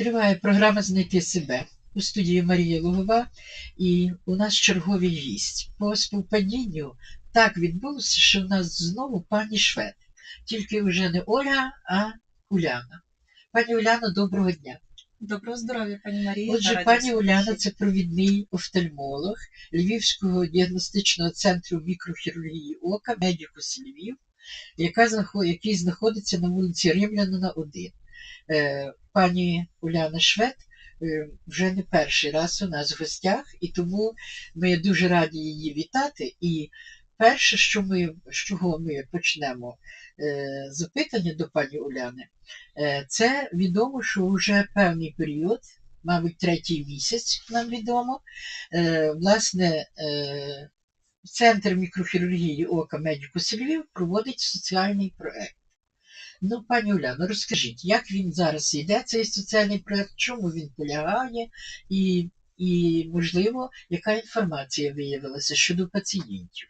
Триває програма Знайти себе у студії Марія Лугова, і у нас черговий гість. По співпадінню так відбулося, що в нас знову пані Швед. Тільки вже не Ольга, а Уляна. Пані Уляна, доброго дня. Доброго здоров'я, пані Марія. Отже, пані Уляна це провідний офтальмолог Львівського діагностичного центру мікрохірургії ока Медікус Львів, яка який знаходиться на вулиці Римлянина 1. Пані Уляна Швед е, вже не перший раз у нас в гостях, і тому ми дуже раді її вітати. І перше, що ми, з чого ми почнемо е, запитання до пані Уляни, е, це відомо, що вже певний період, мабуть, третій місяць нам відомо. Власне, Центр мікрохірургії ока Медікус Львів проводить соціальний проект. Ну, пані Уляно, розкажіть, як він зараз йде, цей соціальний проект, чому він полягає, і, і можливо, яка інформація виявилася щодо пацієнтів,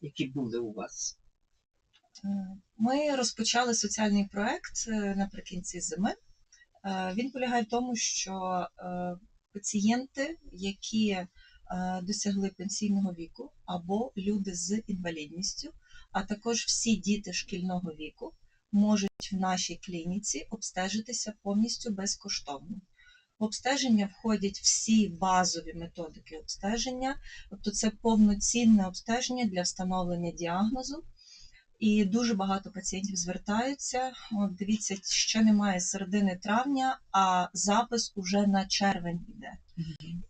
які були у вас? Е, Ми розпочали соціальний проект е, наприкінці зими. Е, Він полягає в тому, що пацієнти, які досягли пенсійного віку, або люди з інвалідністю, а також всі діти шкільного віку, можуть в нашій клініці обстежитися повністю безкоштовно. В обстеження входять всі базові методики обстеження, тобто це повноцінне обстеження для встановлення діагнозу. І дуже багато пацієнтів звертаються. От дивіться, ще немає середини травня, а запис уже на червень іде.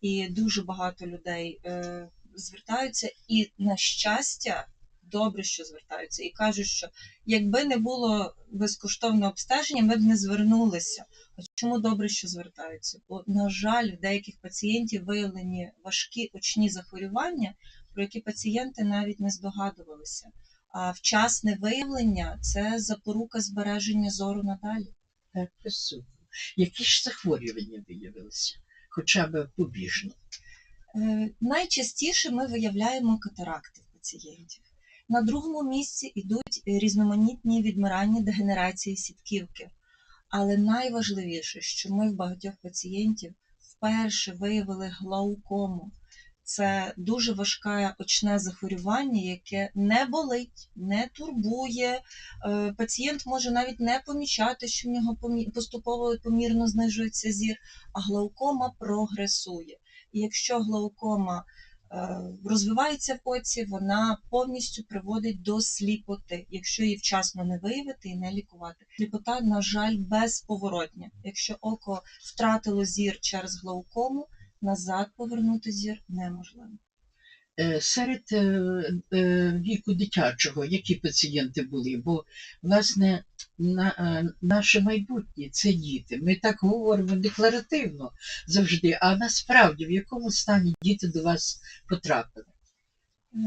І дуже багато людей е, звертаються, і на щастя, добре, що звертаються, і кажуть, що якби не було безкоштовного обстеження, ми б не звернулися. А чому добре, що звертаються? Бо, на жаль, в деяких пацієнтів виявлені важкі очні захворювання, про які пацієнти навіть не здогадувалися. А вчасне виявлення це запорука збереження зору надалі. Так, розумно. Які ж захворювання виявилися? Хоча б побіжно. Е, Найчастіше ми виявляємо катаракти в пацієнтів. На другому місці йдуть різноманітні відмирання дегенерації сітківки. Але найважливіше, що ми в багатьох пацієнтів вперше виявили глаукому. Це дуже важке очне захворювання, яке не болить, не турбує. Е, Пацієнт може навіть не помічати, що в нього поступово помірно знижується зір, а глаукома прогресує. І якщо глаукома розвивається в оці, вона повністю приводить до сліпоти, якщо її вчасно не виявити і не лікувати. Сліпота, на жаль, безповоротня. Якщо око втратило зір через глаукому, назад повернути зір неможливо. Е, Серед е, е, віку дитячого, які пацієнти були? Бо, власне, на, наше майбутнє це діти. Ми так говоримо декларативно завжди, а насправді в якому стані діти до вас потрапили?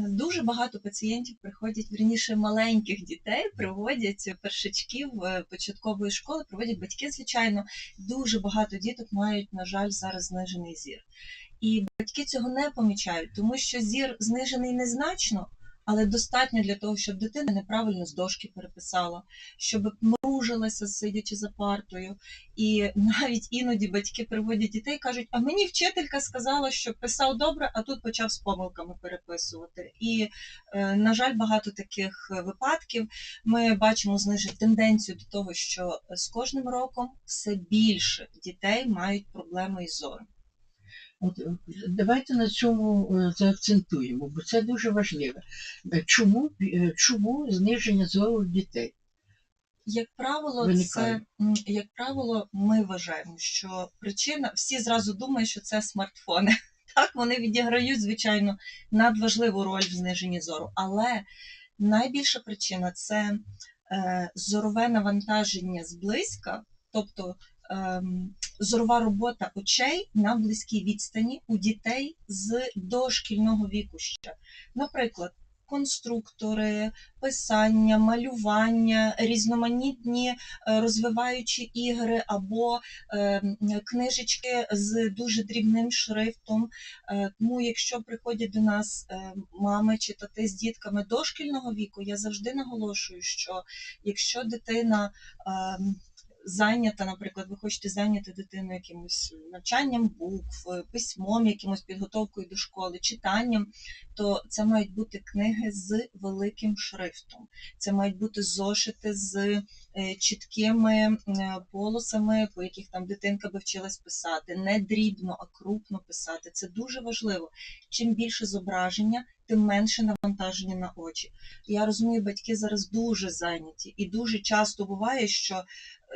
Дуже багато пацієнтів приходять, верніше маленьких дітей, приводять першачків початкової школи, приводять батьки, звичайно. Дуже багато діток мають, на жаль, зараз знижений зір. І батьки цього не помічають, тому що зір знижений незначно, але достатньо для того, щоб дитина неправильно з дошки переписала, щоб мружилася, сидячи за партою. І навіть іноді батьки приводять дітей і кажуть: а мені вчителька сказала, що писав добре, а тут почав з помилками переписувати. І, е, на жаль, багато таких е, випадків. Ми бачимо зниження тенденцію до того, що з кожним роком все більше дітей мають проблеми із зором. От, е, давайте на цьому е, заакцентуємо, бо це дуже важливо. Е, Чому, чому зниження зору дітей? Як правило, Виникає. це як правило, ми вважаємо, що причина всі зразу думають, що це смартфони. Так, вони відіграють, звичайно, надважливу роль в зниженні зору. Але найбільша причина це е, зорове навантаження зблизька, тобто зорова робота очей на близькій відстані у дітей з дошкільного віку ще. Наприклад, конструктори, писання, малювання, різноманітні е, розвиваючі ігри або е, книжечки з дуже дрібним шрифтом. Е, Тому, якщо приходять до нас е, мами чи тати з дітками дошкільного віку, я завжди наголошую, що якщо дитина ем, зайнята, наприклад, ви хочете зайняти дитину якимось навчанням букв, письмом, якимось підготовкою до школи, читанням, то це мають бути книги з великим шрифтом. Це мають бути зошити з е, чіткими е, полосами, по яких там дитинка би вчилась писати, не дрібно, а крупно писати. Це дуже важливо. Чим більше зображення, тим менше навантаження на очі. Я розумію, батьки зараз дуже зайняті, і дуже часто буває, що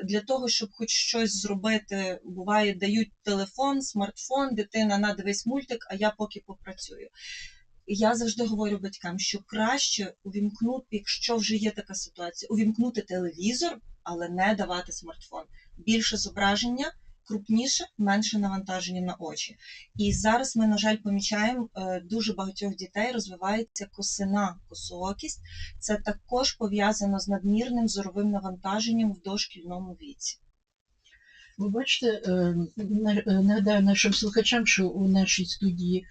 для того, щоб хоч щось зробити, буває, дають телефон, смартфон, дитина на дивись мультик, а я поки попрацюю. Я завжди говорю батькам, що краще увімкнути, якщо вже є така ситуація, увімкнути телевізор, але не давати смартфон. Більше зображення, крупніше, менше навантаження на очі. І зараз ми, на жаль, помічаємо, е, дуже багатьох дітей розвивається косина, косоокість. Це також пов'язано з надмірним зоровим навантаженням в дошкільному віці. Ви бачите, е, е, нагадаю нашим слухачам, що у нашій студії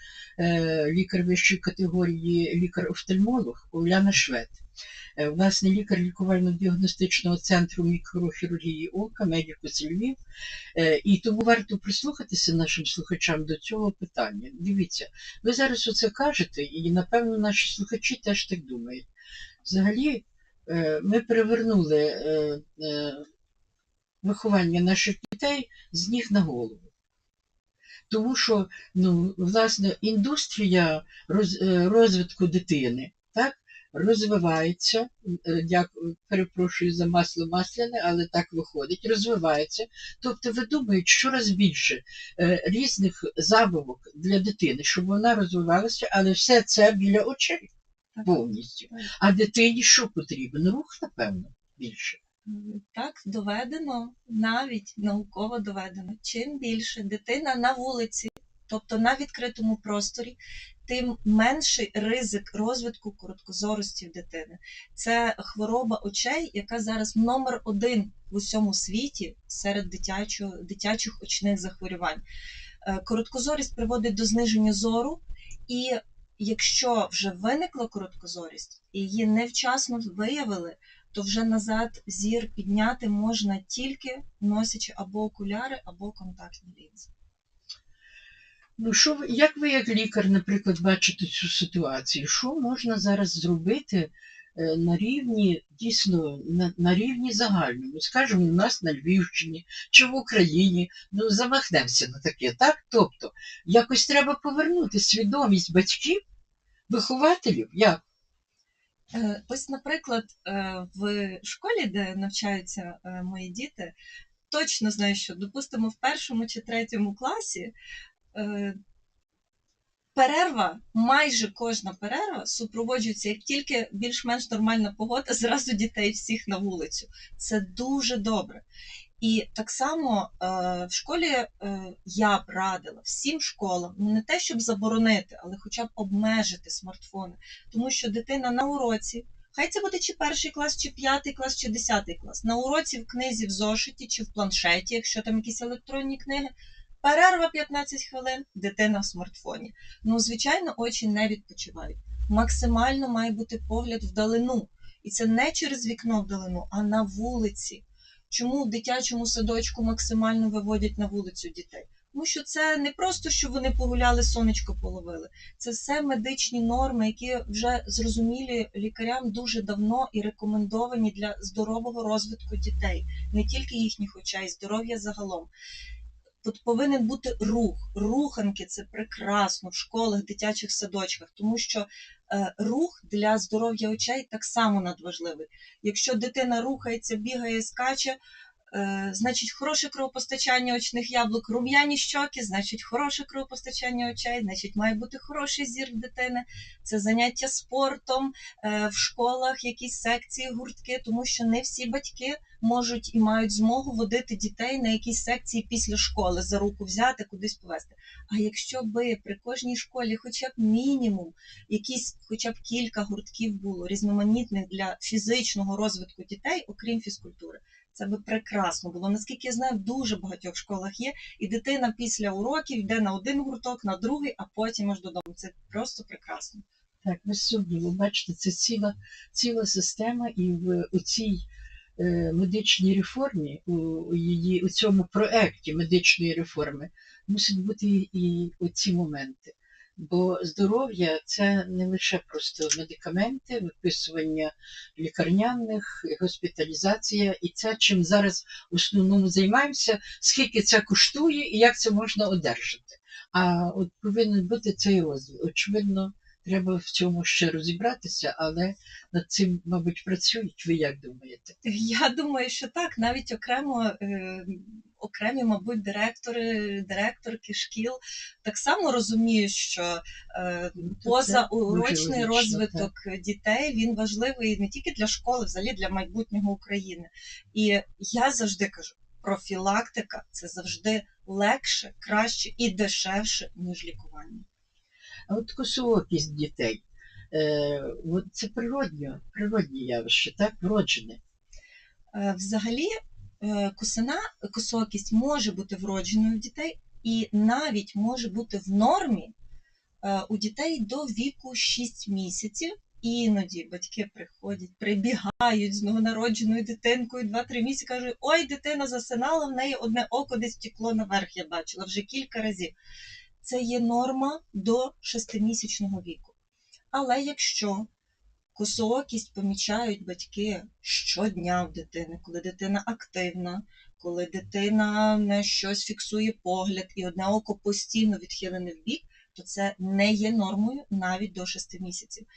лікар вищої категорії, лікар-офтальмолог Уляна Швед. Е, Власне, лікар лікувально-діагностичного центру мікрохірургії ока, медикус Львів. Е, І тому варто прислухатися нашим слухачам до цього питання. Дивіться, ви зараз оце кажете, і напевно наші слухачі теж так думають. Взагалі, е, ми перевернули виховання наших дітей з ніг на голову. Тому що, ну, власне, індустрія розвитку дитини так, розвивається, е, дякую, перепрошую за масло масляне, але так виходить, розвивається. Тобто видумують щораз більше е, різних забавок для дитини, щоб вона розвивалася, але все це біля очей повністю. А дитині що потрібен? Рух, напевно, більше. Так доведено, навіть науково доведено. Чим більше дитина на вулиці, тобто на відкритому просторі, тим менший ризик розвитку короткозорості в дитини. Це хвороба очей, яка зараз номер один в усьому світі серед дитячого, дитячих очних захворювань. Е, Короткозорість приводить до зниження зору, і якщо вже виникла короткозорість і її невчасно виявили, то вже назад зір підняти можна тільки носячи або окуляри, або контактні лінзи. Ну, що як ви, як лікар, наприклад, бачите цю ситуацію? Що можна зараз зробити е, на рівні, дійсно, на, на рівні загальному? Скажімо, у нас на Львівщині чи в Україні, ну, замахнемося на таке, так? Тобто, якось треба повернути свідомість батьків, вихователів, як? Е, Ось, наприклад, е, в школі, де навчаються мої діти, точно знаю, що, допустимо, в першому чи третьому класі перерва, майже кожна перерва супроводжується, як тільки більш-менш нормальна погода, зразу дітей всіх на вулицю. Це дуже добре. І так само е, в школі е, я б радила всім школам ну не те, щоб заборонити, але хоча б обмежити смартфони, тому що дитина на уроці, хай це буде чи перший клас, чи п'ятий клас, чи десятий клас, на уроці в книзі, в зошиті чи в планшеті, якщо там якісь електронні книги, перерва 15 хвилин, дитина в смартфоні. Ну, звичайно, очі не відпочивають. Максимально має бути погляд вдалину. І це не через вікно вдалину, а на вулиці. Чому в дитячому садочку максимально виводять на вулицю дітей? Тому що це не просто, що вони погуляли, сонечко половили. Це все медичні норми, які вже зрозумілі лікарям дуже давно і рекомендовані для здорового розвитку дітей, не тільки їхніх очей, здоров'я загалом. Тут повинен бути рух. Руханки це прекрасно в школах, дитячих садочках, тому що е, рух для здоров'я очей так само надважливий. Якщо дитина рухається, бігає, скаче, е, значить хороше кровопостачання очних яблук, рум'яні щоки, значить хороше кровопостачання очей, значить має бути хороший зір дитини. Це заняття спортом е, в школах, якісь секції, гуртки, тому що не всі батьки можуть і мають змогу водити дітей на якісь секції після школи, за руку взяти, кудись повести. А якщо би при кожній школі хоча б мінімум, якісь хоча б кілька гуртків було різноманітних для фізичного розвитку дітей, окрім фізкультури, це би прекрасно було. Наскільки я знаю, в дуже багатьох школах є, і дитина після уроків йде на один гурток, на другий, а потім аж додому. Це просто прекрасно. Так, без сумніву, бачите, це ціла, ціла система, і в у цій медичній реформі, у, її у цьому проекті медичної реформи мусять бути і, оці моменти. Бо здоров'я це не лише просто медикаменти, виписування лікарняних, госпіталізація, і це чим зараз в основному займаємося, скільки це коштує і як це можна одержати. А от повинен бути цей розділ. Очевидно, треба в цьому ще розібратися, але над цим, мабуть, працюють. Ви як думаєте? Я думаю, що так, навіть окремо, е, окремі, мабуть, директори, директорки шкіл так само розуміють, що е, Ну, позаурочний розвиток дітей він важливий не тільки для школи, взагалі для майбутнього України. І я завжди кажу, профілактика це завжди легше, краще і дешевше, ніж лікування. А от косоокість дітей. Е, це природньо, природні явище, так, вроджене. Взагалі, е, косина, косоокість може бути вродженою в дітей і навіть може бути в нормі е, у дітей до віку 6 місяців. Іноді батьки приходять, прибігають з новонародженою дитинкою 2-3 місяці, кажуть, ой, дитина засинала, в неї одне око десь втекло наверх, я бачила вже кілька разів. Це є норма до 6-місячного віку. Але якщо косоокість помічають батьки щодня в дитини, коли дитина активна, коли дитина на щось фіксує погляд і одне око постійно відхилене в бік, то це не є нормою навіть до 6 місяців.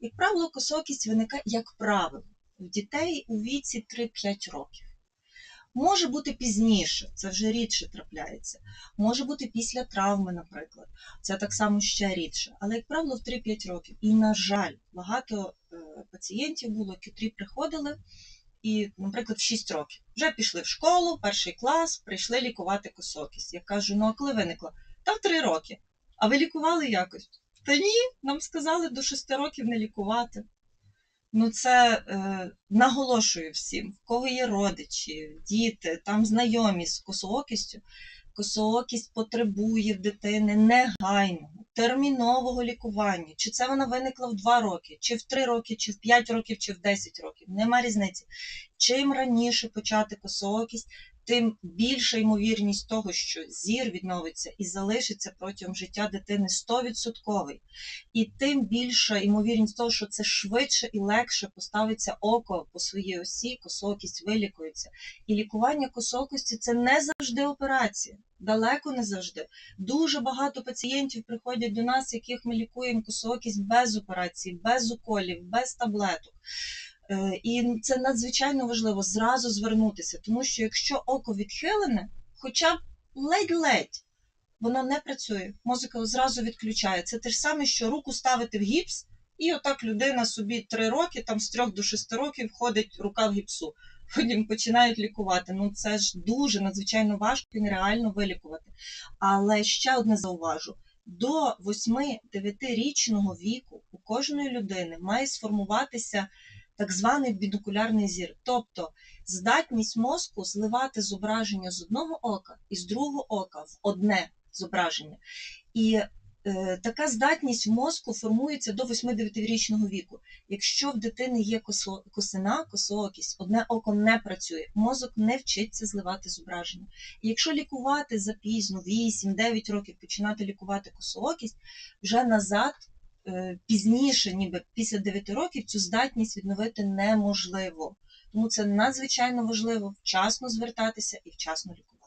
Як правило, косоокість виникає, як правило, в дітей у віці 3-5 років. Може бути пізніше, це вже рідше трапляється. Може бути після травми, наприклад. Це так само ще рідше. Але, як правило, в 3-5 років. І, на жаль, багато е, пацієнтів було, які приходили і, наприклад, в 6 років вже пішли в школу, перший клас, прийшли лікувати косокість. Я кажу: ну а коли виникла? Та в 3 роки. А ви лікували якось? Та ні, нам сказали до 6 років не лікувати. Ну, це е, наголошую всім, в кого є родичі, діти, там знайомі з косоокістю. Косоокість потребує в дитини негайного, термінового лікування. Чи це вона виникла в 2 роки, чи в 3 роки, чи в 5 років, чи в 10 років. Нема різниці. Чим раніше почати косоокість, тим більша ймовірність того, що зір відновиться і залишиться протягом життя дитини 100%. І тим більша ймовірність того, що це швидше і легше поставиться око по своїй осі, косоокість вилікується. І лікування косоокості це не завжди операція. Далеко не завжди. Дуже багато пацієнтів приходять до нас, яких ми лікуємо косоокість без операцій, без уколів, без таблеток. Е, І це надзвичайно важливо зразу звернутися, тому що якщо око відхилене, хоча б ледь-ледь, воно не працює, мозок зразу відключає. Це те ж саме, що руку ставити в гіпс, і отак людина собі 3 роки, там з 3 до 6 років ходить рука в гіпсу. Потім починають лікувати. Ну це ж дуже надзвичайно важко і нереально вилікувати. Але ще одне зауважу: до 8-9-річного віку у кожної людини має сформуватися так званий бінокулярний зір, тобто здатність мозку зливати зображення з одного ока і з другого ока в одне зображення. І е, така здатність мозку формується до 8-9-річного віку. Якщо в дитини є косо, косина, косоокість, одне око не працює, мозок не вчиться зливати зображення. І якщо лікувати запізно, 8-9 років починати лікувати косоокість, вже назад пізніше, ніби після 9 років, цю здатність відновити неможливо. Тому це надзвичайно важливо вчасно звертатися і вчасно лікувати.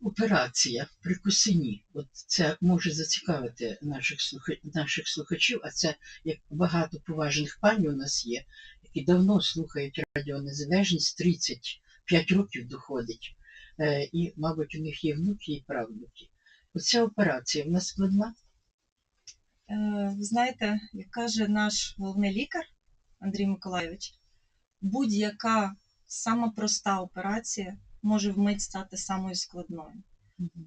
Операція при косині. От це може зацікавити наших, наших слухачів, а це як багато поважних панів у нас є, які давно слухають Радіо Незалежність, 35 років доходить. Е, і, мабуть, у них є внуки і правнуки. Оця операція в нас складна. Е, Ви знаєте, як каже наш головний лікар Андрій Миколайович, будь-яка сама проста операція може вмить стати самою складною.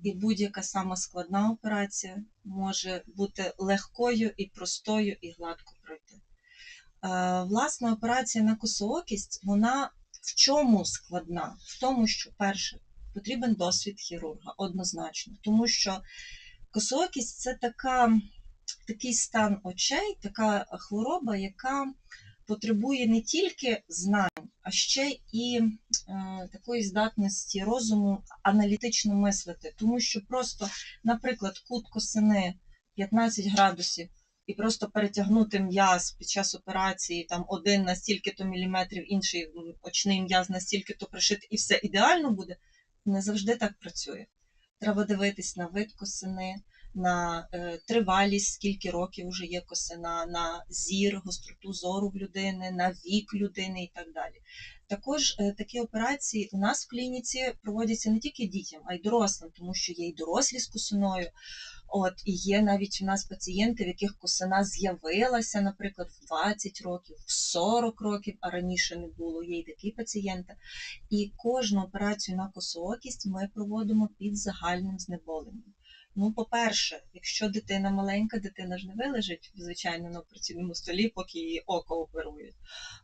І будь-яка сама складна операція може бути легкою і простою і гладко пройти. Е, Власне, операція на косоокість, вона в чому складна? В тому, що перше, потрібен досвід хірурга однозначно, тому що косоокість це така, такий стан очей, така хвороба, яка потребує не тільки знань, а ще і е, такої здатності розуму аналітично мислити. Тому що просто, наприклад, кут косини 15 градусів і просто перетягнути м'яз під час операції, там один на стільки-то міліметрів, інший очний м'яз на стільки-то пришити, і все ідеально буде, не завжди так працює. Треба дивитись на вид косини, на е, тривалість, скільки років вже є косина, на зір, гостроту зору в людини, на вік людини і так далі. Також е, такі операції у нас в клініці проводяться не тільки дітям, а й дорослим, тому що є й дорослі з косиною. От і є навіть у нас пацієнти, в яких косина з'явилася, наприклад, в 20 років, в 40 років, а раніше не було. Є й такі пацієнти. І кожну операцію на косоокість ми проводимо під загальним знеболенням. Ну, по-перше, якщо дитина маленька, дитина ж не вилежить, звичайно, на операційному столі, поки її око оперують.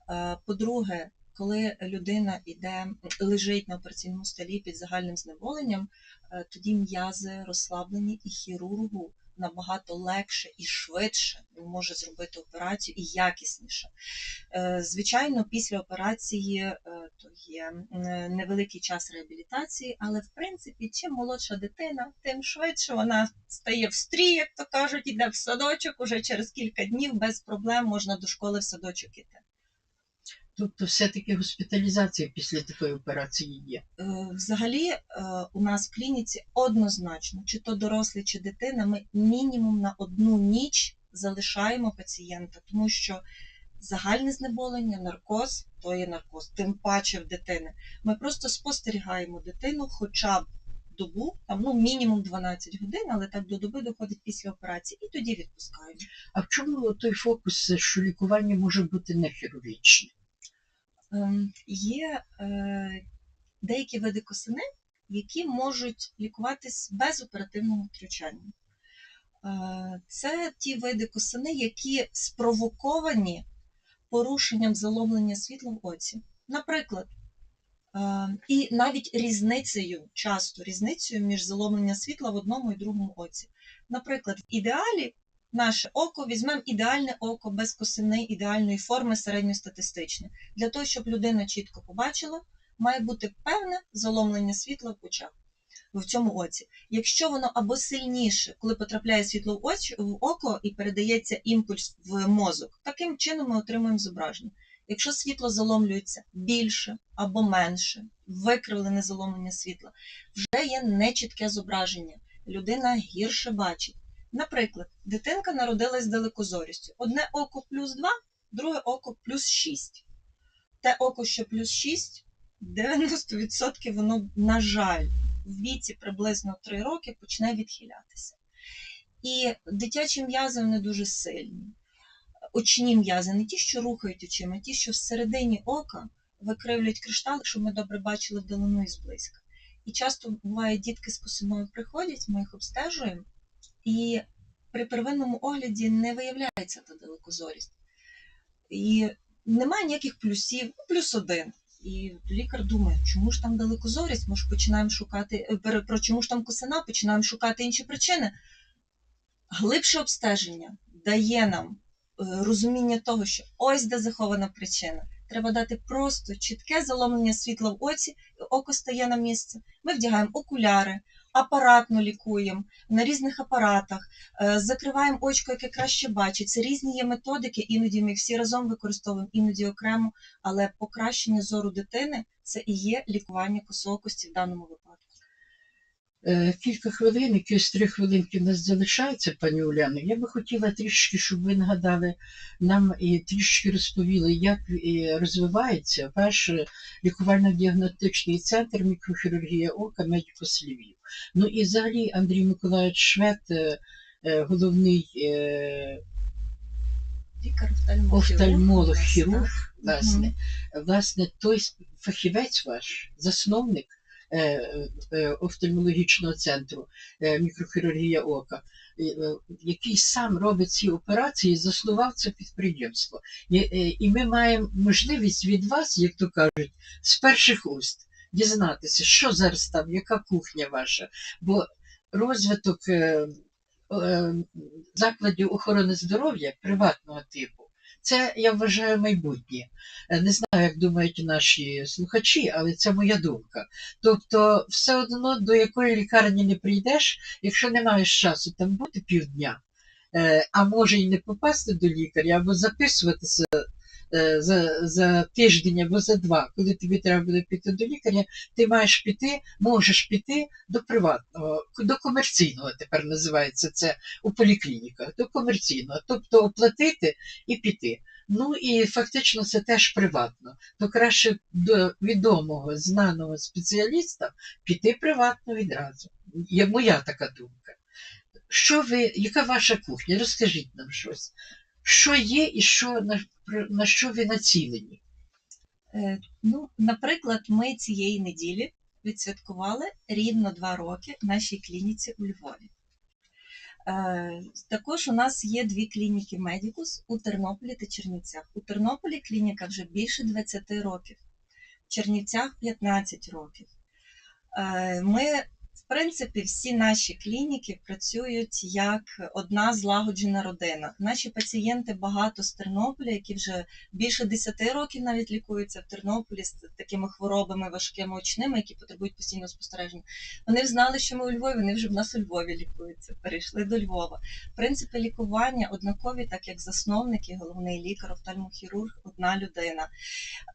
Е, По-друге, коли людина іде, лежить на операційному столі під загальним знеболенням, е, тоді м'язи розслаблені і хірургу набагато легше і швидше може зробити операцію і якісніше. Е, Звичайно, після операції е, то є невеликий час реабілітації, але в принципі, чим молодша дитина, тим швидше вона стає в стрій, як то кажуть, іде в садочок. Уже через кілька днів без проблем можна до школи в садочок іти. Тобто все-таки госпіталізація після такої операції є. Е, Взагалі, е, у нас в клініці однозначно, чи то дорослий, чи дитина, ми мінімум на одну ніч залишаємо пацієнта, тому що загальне знеболення, наркоз то є наркоз, тим паче в дитини. Ми просто спостерігаємо дитину хоча б добу, там ну мінімум 12 годин, але так до доби доходить після операції, і тоді відпускаємо. А в чому той фокус, що лікування може бути не хірургічне? Ем, Є е, деякі види косини, які можуть лікуватись без оперативного втручання. Е, Це ті види косини, які спровоковані порушенням заломлення світла в оці. Наприклад, е, і навіть різницею, часто різницею між заломленням світла в одному і другому оці. Наприклад, в ідеалі наше око візьмемо ідеальне око без косини ідеальної форми середньостатистичне. Для того, щоб людина чітко побачила, має бути певне заломлення світла в очах в цьому оці. Якщо воно або сильніше, коли потрапляє світло в, очі, в око і передається імпульс в мозок, таким чином ми отримуємо зображення. Якщо світло заломлюється більше або менше, викривлене заломлення світла, вже є нечітке зображення. Людина гірше бачить. Наприклад, дитинка народилась далекозорістю. Одне око плюс 2, друге око плюс 6. Те око, що плюс 6, 90% воно, на жаль, в віці приблизно 3 роки почне відхилятися. І дитячі м'язи вони дуже сильні. Очні м'язи, не ті, що рухають очима, а ті, що всередині ока викривлюють криштали, щоб ми добре бачили вдалину і зблизька. І часто буває, дітки з косиною приходять, ми їх обстежуємо, і при первинному огляді не виявляється та далекозорість. І немає ніяких плюсів, ну, плюс один. І лікар думає, чому ж там далекозорість, може починаємо шукати, е, про чому ж там косина, починаємо шукати інші причини. Глибше обстеження дає нам е, розуміння того, що ось де захована причина. Треба дати просто чітке заломлення світла в оці, око стає на місце. Ми вдягаємо окуляри, апаратно лікуємо на різних апаратах, е, закриваємо очко, яке краще бачить. Це різні є методики, іноді ми їх всі разом використовуємо, іноді окремо, але покращення зору дитини це і є лікування косоокості в даному випадку. Е, Кілька хвилин, якісь три хвилинки в нас залишається, пані Уляно. Я би хотіла трішки, щоб ви нагадали нам і трішки розповіли, як е, розвивається ваш лікувально-діагностичний центр мікрохірургія ока медикус Львів. Ну і взагалі Андрій Миколаївич Швед, е, е, головний е, Лікар офтальмолог. офтальмолог-хірург, власне, власне, той фахівець ваш, засновник офтальмологічного центру мікрохірургія ока, який сам робить ці операції, заснував це підприємство. І ми маємо можливість від вас, як то кажуть, з перших уст дізнатися, що зараз там, яка кухня ваша. Бо розвиток е, е, закладів охорони здоров'я приватного типу Це я вважаю майбутнє. Е, Не знаю, як думають наші слухачі, але це моя думка. Тобто, все одно до якої лікарні не прийдеш, якщо не маєш часу там бути півдня, а може й не попасти до лікаря, або записуватися за, за тиждень або за два, коли тобі треба буде піти до лікаря, ти маєш піти, можеш піти до приватного, до комерційного тепер називається це у поліклініках, до комерційного, тобто оплатити і піти. Ну і фактично це теж приватно. То краще до відомого, знаного спеціаліста піти приватно відразу. Є моя така думка. Що ви, яка ваша кухня? Розкажіть нам щось. Що є і що, на, на що ви націлені? Е, Ну, наприклад, ми цієї неділі відсвяткували рівно два роки нашій клініці у Львові. Е, Також у нас є дві клініки Медікус у Тернополі та Чернівцях. У Тернополі клініка вже більше 20 років, в Чернівцях 15 років. Е, Ми, принципі, всі наші клініки працюють як одна злагоджена родина. Наші пацієнти багато з Тернополя, які вже більше 10 років навіть лікуються в Тернополі з такими хворобами важкими очними, які потребують постійного спостереження. Вони знали, що ми у Львові, вони вже в нас у Львові лікуються, перейшли до Львова. Принципи лікування однакові, так як засновник і головний лікар, офтальмохірург, одна людина.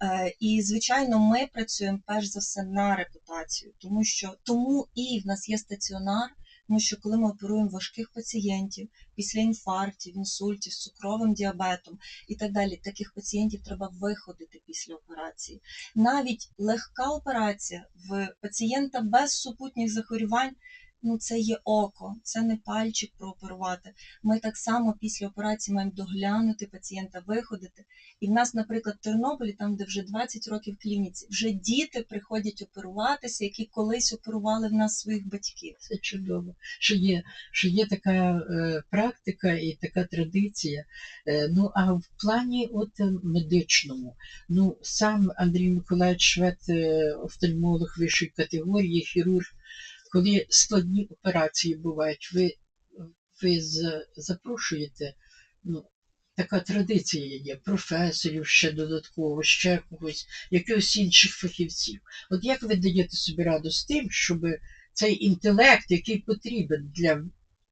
Е, І, звичайно, ми працюємо перш за все на репутацію, тому що тому і в нас є стаціонар. Тому що коли ми оперуємо важких пацієнтів після інфарктів, інсультів, з цукровим діабетом і так далі, таких пацієнтів треба виходити після операції. Навіть легка операція в пацієнта без супутніх захворювань. Ну, це є око, це не пальчик прооперувати. Ми так само після операції маємо доглянути пацієнта, виходити. І в нас, наприклад, в Тернополі, там, де вже 20 років в клініці, вже діти приходять оперуватися, які колись оперували в нас своїх батьків. Це чудово, що є, що є така е, практика і така традиція. Е, ну, а в плані от, е, медичному, ну, сам Андрій Миколаївич Швед, е, офтальмолог вищої категорії, хірург, коли складні операції бувають, ви, ви запрошуєте, ну, така традиція є, професорів ще додатково, ще когось, якихось інших фахівців. От як ви даєте собі раду з тим, щоб цей інтелект, який потрібен для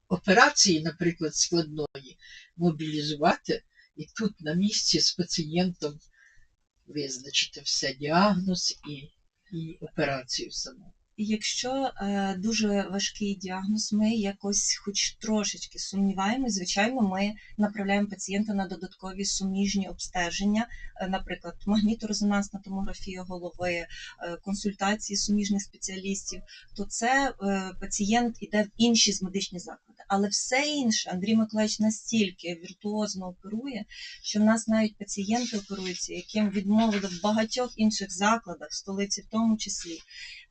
операції, наприклад, складної, мобілізувати і тут на місці з пацієнтом визначити все, діагноз і, і операцію саму. Якщо е, дуже важкий діагноз, ми якось хоч трошечки сумніваємось, звичайно, ми направляємо пацієнта на додаткові суміжні обстеження, е, наприклад, магніторезонансна томографія голови, е, консультації суміжних спеціалістів, то це пацієнт іде в інші з медичні заклади. Але все інше Андрій Миколаївич настільки віртуозно оперує, що в нас навіть пацієнти оперуються, яким відмовили в багатьох інших закладах, столиці в тому числі.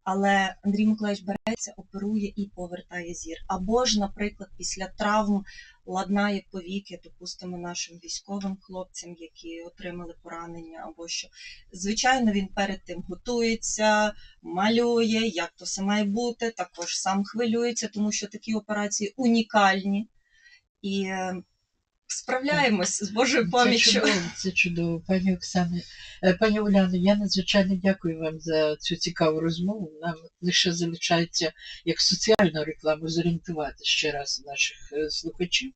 Але Андрій Миколаївич береться, оперує і повертає зір. Або ж, наприклад, після травм ладнає повіки, допустимо, нашим військовим хлопцям, які отримали поранення, або що. Звичайно, він перед тим готується, малює, як то все має бути, також сам хвилюється, тому що такі операції унікальні. І е, справляємось з Божою Це чудово, це чудово. Пані Оксане, пані Уляно, я надзвичайно дякую вам за цю цікаву розмову. Нам лише залишається як соціальну рекламу зорієнтувати ще раз наших е, слухачів,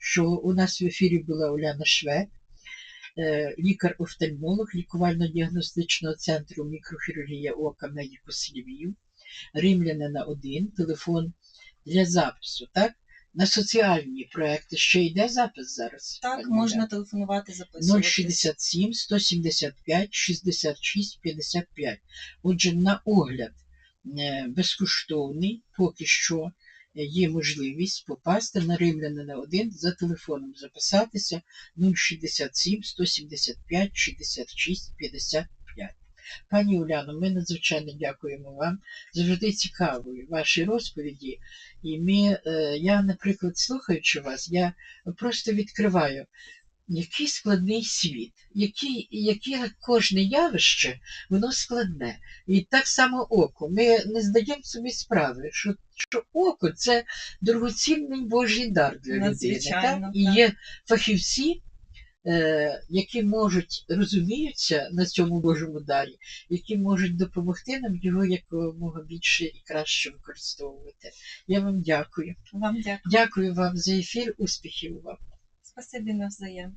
що у нас в ефірі була Уляна Швед, е, лікар-офтальмолог лікувально-діагностичного центру мікрохірургія ока Медікус Львів, Римлянина 1, телефон для запису, так? На соціальні проекти ще йде запис зараз. Так, пані можна Уляно? телефонувати, записувати. 067 175 66 55. Отже, на огляд е, безкоштовний, поки що е, є можливість попасти на Римлянина 1 за телефоном, записатися 067 175 66 55. Пані Уляно, ми надзвичайно дякуємо вам. Завжди цікаві ваші розповіді. І ми, е, я, наприклад, слухаючи вас, я просто відкриваю який складний світ, які, яке кожне явище, воно складне. І так само око. Ми не здаємо собі справи, що, що око це дорогоцінний Божий дар для людини. Так? І є фахівці, які можуть розуміються на цьому Божому дарі, які можуть допомогти нам його якомога більше і краще використовувати. Я вам дякую. Вам дякую. Дякую вам за ефір. Успіхів вам. Спасибі навзаєм.